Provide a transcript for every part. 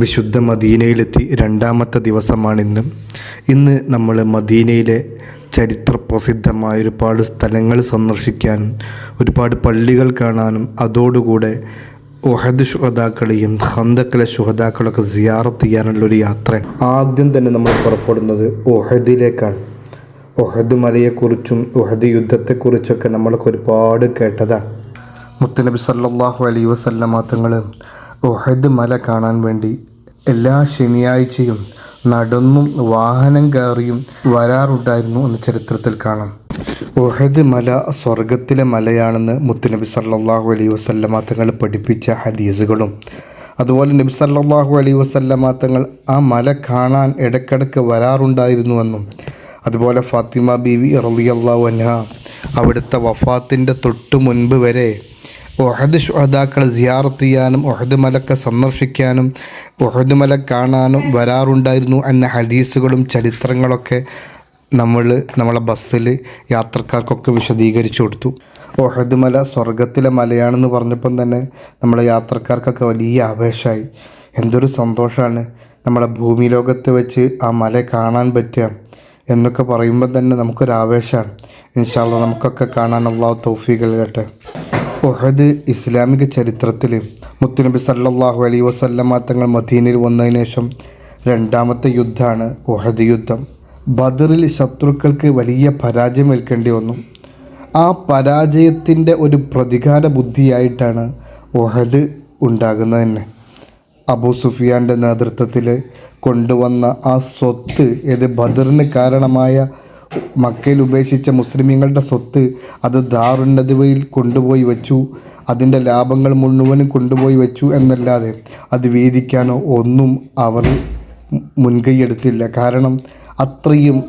വിശുദ്ധ മദീനയിലെത്തി രണ്ടാമത്തെ ദിവസമാണിന്ന്. ഇന്ന് നമ്മൾ മദീനയിലെ ചരിത്ര പ്രസിദ്ധമായ ഒരുപാട് സ്ഥലങ്ങൾ സന്ദർശിക്കാനും ഒരുപാട് പള്ളികൾ കാണാനും അതോടുകൂടെ ഒഹദ് ശുഹദാക്കളെയും ഹന്തക്കലെ ശുഹദാക്കളൊക്കെ സിയാറത്ത് ചെയ്യാനുള്ള ഒരു യാത്ര. ആദ്യം തന്നെ നമ്മൾ പുറപ്പെടുന്നത് ഒഹദിലേക്കാണ് ഒഹദ് മലയെക്കുറിച്ചും ഒഹദ് യുദ്ധത്തെക്കുറിച്ചൊക്കെ നമ്മളൊക്കെ ഒരുപാട് കേട്ടതാണ്. മുത്തനബി സല്ലാഹു അലൈ വസല്ലമ തങ്ങൾ ഒഹദ് മല കാണാൻ വേണ്ടി എല്ലാ ശനിയാഴ്ചയും നടന്നും വാഹനം കയറിയും വരാറുണ്ടായിരുന്നു എന്ന് ചരിത്രത്തിൽ കാണാം. ഉഹദ് മല സ്വർഗത്തിലെ മലയാണെന്ന് മുത്തുനബി സല്ലാഹു അലൈഹി വസല്ലമ തങ്ങൾ പഠിപ്പിച്ച ഹദീസുകളും. അതുപോലെ നബി സല്ലാഹു അലൈഹി വസല്ലമ തങ്ങൾ ആ മല കാണാൻ ഇടയ്ക്കിടയ്ക്ക് വരാറുണ്ടായിരുന്നുവെന്നും അതുപോലെ ഫാത്തിമ ബീവി റളിയല്ലാഹു അൻഹ അവിടുത്തെ വഫാത്തിന്റെ തൊട്ടു മുൻപ് വരെ ഒഹദ് ഷുഹദാക്കളെ സിയാറത്ത് ചെയ്യാനും ഒഹദ് മലക്കെ സന്ദർശിക്കാനും ഒഹദ് മല കാണാനും വരാറുണ്ടായിരുന്നു എന്ന ഹദീസുകളും ചരിത്രങ്ങളൊക്കെ നമ്മൾ നമ്മളെ ബസ്സിൽ യാത്രക്കാർക്കൊക്കെ വിശദീകരിച്ചു കൊടുത്തു. ഒഹദ് മല സ്വർഗത്തിലെ മലയാണെന്ന് പറഞ്ഞപ്പം തന്നെ നമ്മളെ യാത്രക്കാർക്കൊക്കെ വലിയ ആവേശമായി. എന്തൊരു സന്തോഷമാണ് നമ്മളെ ഭൂമി ലോകത്ത് വെച്ച് ആ മല കാണാൻ പറ്റുക എന്നൊക്കെ പറയുമ്പോൾ തന്നെ നമുക്കൊരു ആവേശമാണ് ഇൻഷാല്ല നമുക്കൊക്കെ കാണാൻ അള്ളാഹു തൗഫീഖ് നൽകട്ടെ. ഒഹദ് ഇസ്ലാമിക ചരിത്രത്തിൽ മുത്തുനബി സല്ലാഹു അലൈ വസല്ലമ തങ്ങൾ മദീനയിൽ വന്നതിന് ശേഷം രണ്ടാമത്തെ യുദ്ധമാണ് ഒഹദ് യുദ്ധം. ബദറിൽ ശത്രുക്കൾക്ക് വലിയ പരാജയം ഏൽക്കേണ്ടി വന്നു. ആ പരാജയത്തിന്റെ ഒരു പ്രതികാര ബുദ്ധിയായിട്ടാണ് ഒഹദ് ഉണ്ടാകുന്നത് തന്നെ. അബൂ സുഫിയാന്റെ നേതൃത്വത്തിൽ കൊണ്ടുവന്ന ആ സ്വത്ത് ഏത് ബദറിന് കാരണമായ മക്കയിൽ ഉപേക്ഷിച്ച മുസ്ലിമീങ്ങളുടെ സ്വത്ത് അത് ദാറുന്നതുവയിൽ കൊണ്ടുപോയി വച്ചു. അതിന്റെ ലാഭങ്ങൾ മുഴുവനും കൊണ്ടുപോയി വച്ചു എന്നല്ലാതെ അത് വീതിക്കാനോ ഒന്നും അവർ മുൻകൈയെടുത്തില്ല കാരണം അത്രയും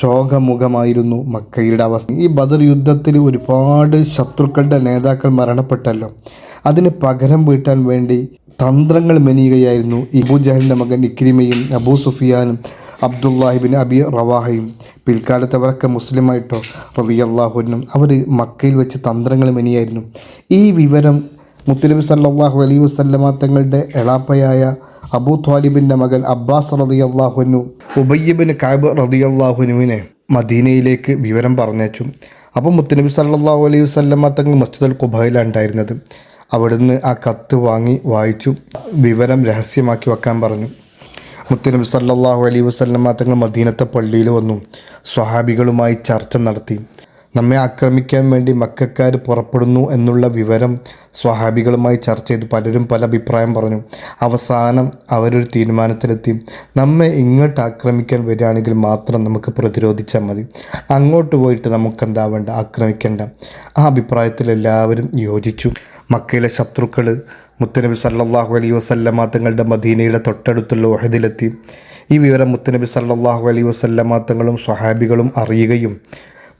ശോകമുഖമായിരുന്നു മക്കയുടെ അവസ്ഥ. ഈ ബദർ യുദ്ധത്തിൽ ഒരുപാട് ശത്രുക്കളുടെ നേതാക്കൾ മരണപ്പെട്ടല്ലോ. അതിന് പകരം വീട്ടാൻ വേണ്ടി തന്ത്രങ്ങൾ മെനിയുകയായിരുന്നു ഇബു ജഹലിന്റെ മകൻ ഇക്രിമയും അബൂ സുഫിയാനും അബ്ദുല്ലാഹിബിൻ അബി റവാഹയും പിൽക്കാലത്ത് അവരൊക്കെ മുസ്ലിമായിട്ടോ റളിയല്ലാഹുവിനും അവർ മക്കയിൽ വെച്ച് തന്ത്രങ്ങൾ മെനിയായിരുന്നു ഈ വിവരം മുത്തലിബി സല്ലാഹു അലൈ വസല്ലമ തങ്ങളുടെ എളാപ്പയായ അബൂ ത്വാലിബിന്റെ മകൻ അബ്ബാസ് റളിയല്ലാഹുനു ഉബയ്യബിൻ കാബ് റളിയല്ലാഹുനുവിനെ മദീനയിലേക്ക് വിവരം പറഞ്ഞേച്ചു അപ്പോൾ മുത്തനബി സല്ലാഹു അലൈഹി വസല്ലമ തങ്ങൾ മസ്ജിദ് അൽ കുബയിലാണ് ഉണ്ടായിരുന്നത്. അവിടുന്ന് ആ കത്ത് വാങ്ങി വായിച്ചു വിവരം രഹസ്യമാക്കി വെക്കാൻ പറഞ്ഞു. മുത്തനബി സല്ലാഹു അലൈ വസ്ലമ തങ്ങൾ മദീനത്തെ പള്ളിയിൽ വന്നു. സ്വഹാബികളുമായി ചർച്ച നടത്തി. നമ്മെ ആക്രമിക്കാൻ വേണ്ടി മക്കാർ പുറപ്പെടുന്നു എന്നുള്ള വിവരം സ്വഹാബികളുമായി ചർച്ച ചെയ്തു പലരും പല അഭിപ്രായം പറഞ്ഞു. അവസാനം അവരൊരു തീരുമാനത്തിലെത്തി. നമ്മെ ഇങ്ങോട്ട് ആക്രമിക്കാൻ വരികയാണെങ്കിൽ മാത്രം നമുക്ക് പ്രതിരോധിച്ചാൽ മതി. അങ്ങോട്ട് പോയിട്ട് നമുക്ക് എന്താവേണ്ട ആക്രമിക്കേണ്ട. ആ അഭിപ്രായത്തിൽ എല്ലാവരും യോജിച്ചു. മക്കയിലെ ശത്രുക്കൾ മുത്തനബി സല്ലാഹു അലൈ വസല്ലമ തങ്ങളുടെ മദീനയുടെ തൊട്ടടുത്തുള്ള ഒഹദിലെത്തി ഈ വിവരം മുത്തനബി സല്ലാഹു അലൈ വസല്ലമ തങ്ങളും സ്വഹാബികളും അറിയുകയും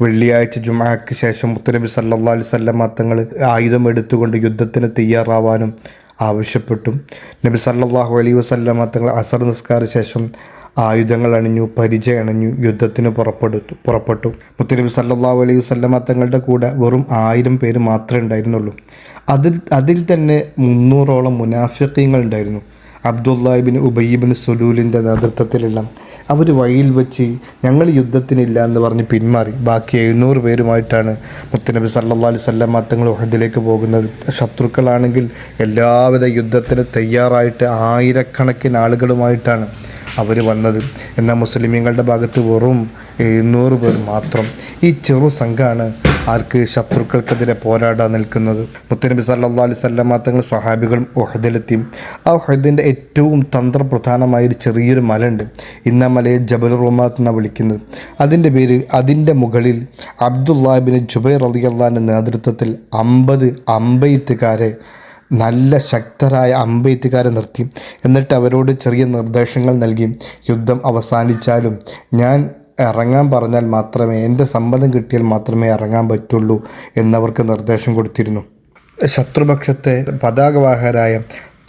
വെള്ളിയാഴ്ച ജുമാക്ക് ശേഷം മുത്തനബി സല്ലാ അലൈഹി വസല്ലമ തങ്ങൾ ആയുധം എടുത്തുകൊണ്ട് യുദ്ധത്തിന് തയ്യാറാവാനും ആവശ്യപ്പെട്ടു. നബി സല്ലാഹു അലൈ വസല്ലമ തങ്ങൾ അസർ നിസ്കാര ശേഷം ആയുധങ്ങൾ അണിഞ്ഞു പരിചയ അണിഞ്ഞു യുദ്ധത്തിന് പുറപ്പെടുത്തു പുറപ്പെട്ടു. മുത്തനബി സല്ലല്ലാഹു അലൈഹി വസല്ലമ തങ്ങളുടെ കൂടെ വെറും ആയിരം പേര് മാത്രമേ ഉണ്ടായിരുന്നുള്ളൂ. അതിൽ അതിൽ തന്നെ മുന്നൂറോളം മുനാഫിക്കീങ്ങൾ ഉണ്ടായിരുന്നു. അബ്ദുല്ലാഹിബിൻ ഉബയ്യബിൻ സുലൂലിന്റെ നേതൃത്വത്തിലെല്ലാം. അവർ വഴിയിൽ വെച്ച് ഞങ്ങൾ യുദ്ധത്തിനില്ല എന്ന് പറഞ്ഞ് പിന്മാറി. ബാക്കി എഴുന്നൂറ് പേരുമായിട്ടാണ് മുത്തനബി സല്ലല്ലാഹു അലൈഹി മാത്തങ്ങൾ തങ്ങൾ ഉഹദിലേക്ക് പോകുന്നത്. ശത്രുക്കളാണെങ്കിൽ എല്ലാവിധ യുദ്ധത്തിന് തയ്യാറായിട്ട് ആയിരക്കണക്കിന് ആളുകളുമായിട്ടാണ് അവർ വന്നത്. എന്നാൽ മുസ്ലിമീങ്ങളുടെ ഭാഗത്ത് വെറും എഴുന്നൂറ് പേർ മാത്രം. ഈ ചെറു സംഘമാണ് ആർക്ക് ശത്രുക്കൾക്കെതിരെ പോരാടാൻ നിൽക്കുന്നത്. മുത്തനബി സല്ലാ അലൈഹി വസല്ലമ തങ്ങൾ സ്വഹാബികളും ഒഹദിലെത്തി ആ ഒഹദിന്റെ ഏറ്റവും തന്ത്രപ്രധാനമായ ഒരു ചെറിയൊരു മലയുണ്ട്. ഇന്ന മലയെ ജബൽ റുമാത്ത് എന്നാണ് വിളിക്കുന്നത്. അതിന്റെ പേര് അതിന്റെ മുകളിൽ അബ്ദുല്ലാബിന് ജുബൈർ അലിയല്ലാന്റെ നേതൃത്വത്തിൽ അമ്പത് അമ്പെയ്ത്തുകാരെ നല്ല ശക്തരായ അമ്പെയ്ത്തുകാരെ നിർത്തി. എന്നിട്ട് അവരോട് ചെറിയ നിർദ്ദേശങ്ങൾ നൽകി. യുദ്ധം അവസാനിച്ചാലും ഞാൻ ഇറങ്ങാൻ പറഞ്ഞാൽ മാത്രമേ എന്റെ സമ്മതം കിട്ടിയാൽ മാത്രമേ ഇറങ്ങാൻ പറ്റുള്ളൂ എന്നവർക്ക് നിർദ്ദേശം കൊടുത്തിരുന്നു. ശത്രുപക്ഷത്തെ പതാകവാഹരായ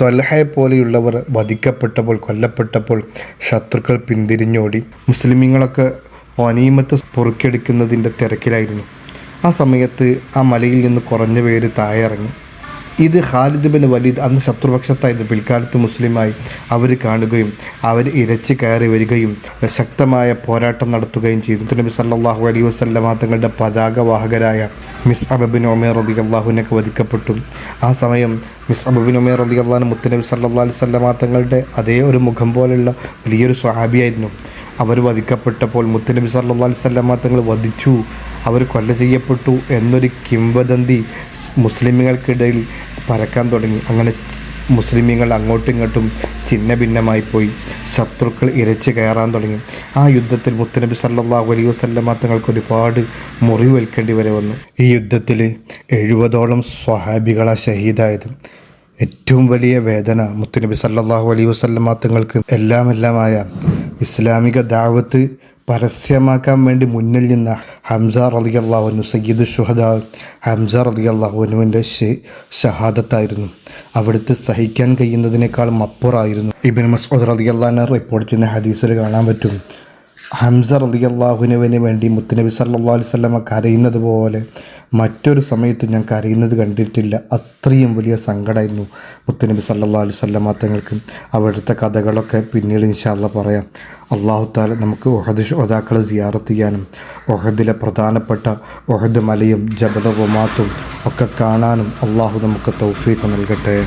തൊലഹയെ പോലെയുള്ളവർ വധിക്കപ്പെട്ടപ്പോൾ കൊല്ലപ്പെട്ടപ്പോൾ ശത്രുക്കൾ പിന്തിരിഞ്ഞോടി. മുസ്ലിമീങ്ങളൊക്കെ ഒനീമത്ത് പൊറുക്കെടുക്കുന്നതിന്റെ തിരക്കിലായിരുന്നു. ആ സമയത്ത് ആ മലയിൽ നിന്ന് കുറഞ്ഞ പേര് താഴെ ഇറങ്ങി ഇത് ഖാലിദ് ബിൻ വലീദ് അന്ന് ശത്രുപക്ഷത്തായിരുന്നു പിൽക്കാലത്ത് മുസ്ലിമായി അവർ കാണുകയും അവർ ഇരച്ച് കയറി വരികയും ശക്തമായ പോരാട്ടം നടത്തുകയും ചെയ്തു. നബി സല്ലല്ലാഹു അലൈഹി വസല്ലമ തങ്ങളുടെ പതാകവാഹകരായ മിസ് അബബിൻ ഒമേർ അലി അള്ളാഹുവിനൊക്കെ വധിക്കപ്പെട്ടു. ആ സമയം മിസ് അബബിൻ ഒമേർ അലി അള്ളഹാൻ മുത്തനബി സല്ലാ അലൈഹി വസല്ലമ തങ്ങളുടെ അതേ ഒരു മുഖം പോലെയുള്ള വലിയൊരു സ്വഹാബിയായിരുന്നു. അവർ വധിക്കപ്പെട്ടപ്പോൾ മുത്തനബി സല്ലാ അലൈഹി വസല്ലമ തങ്ങൾ വധിച്ചു. അവർ കൊല്ല ചെയ്യപ്പെട്ടു എന്നൊരു കിംവദന്തി മുസ്ലിമുകൾക്കിടയിൽ പരക്കാൻ തുടങ്ങി. അങ്ങനെ മുസ്ലിമീങ്ങൾ അങ്ങോട്ടും ഇങ്ങോട്ടും ചിന്ന ഭിന്നമായി പോയി. ശത്രുക്കൾ ഇരച്ച് കയറാൻ തുടങ്ങി. ആ യുദ്ധത്തിൽ മുത്തനബി സല്ലാഹു അലൈഹി വസല്ലമ തങ്ങൾക്ക് ഒരുപാട് മുറിവേൽക്കേണ്ടി വരെ വന്നു. ഈ യുദ്ധത്തിൽ എഴുപതോളം സ്വഹാബികളാ ഷഹീദായത്. ഏറ്റവും വലിയ വേദന മുത്തനബി സല്ലാഹു അലൈഹി വസല്ലമ തങ്ങൾക്ക് എല്ലാമെല്ലാമായ ഇസ്ലാമിക ദാവത്ത് പരസ്യമാക്കാൻ വേണ്ടി മുന്നിൽ നിന്ന ഹംസ റലി അള്ളാഹുനു സയ്യിദ് ഷുഹദ ഹംസ റലി അള്ളാഹുനുവിന്റെ ഷഹാദത്തായിരുന്നു. അവിടുത്തെ സഹിക്കാൻ കഴിയുന്നതിനേക്കാളും അപ്പുറായിരുന്നു. ഇബിൻ മസ്ഊദ് റലി അള്ളഹാനെ റിപ്പോർട്ട് ചെയ്യുന്ന ഹദീസിൽ കാണാൻ പറ്റും. ഹംസ റലി അള്ളാഹുനുവിന് വേണ്ടി മുത്തുനബി സല്ലാ അലൈഹി സ്വലമ കരയുന്നത് പോലെ മറ്റൊരു സമയത്തും ഞാൻ കരയുന്നത് കണ്ടിട്ടില്ല. അത്രയും വലിയ സങ്കടമായിരുന്നു മുത്തുനബി സല്ലാ അലൈഹി സ്വലമ തങ്ങൾക്ക്. അവിടുത്തെ കഥകളൊക്കെ പിന്നീട് ഇൻഷാല്ല പറയാം. അള്ളാഹു താല നമുക്ക് ഒഹദ് ഷോതാക്കളെ സിയാറത്ത് ചെയ്യാനും ഒഹദിലെ പ്രധാനപ്പെട്ട ഒഹദ് മലയും ജബദ ഒമാത്തും ഒക്കെ കാണാനും അള്ളാഹു നമുക്ക് തൗഫീഖ് നൽകട്ടെ.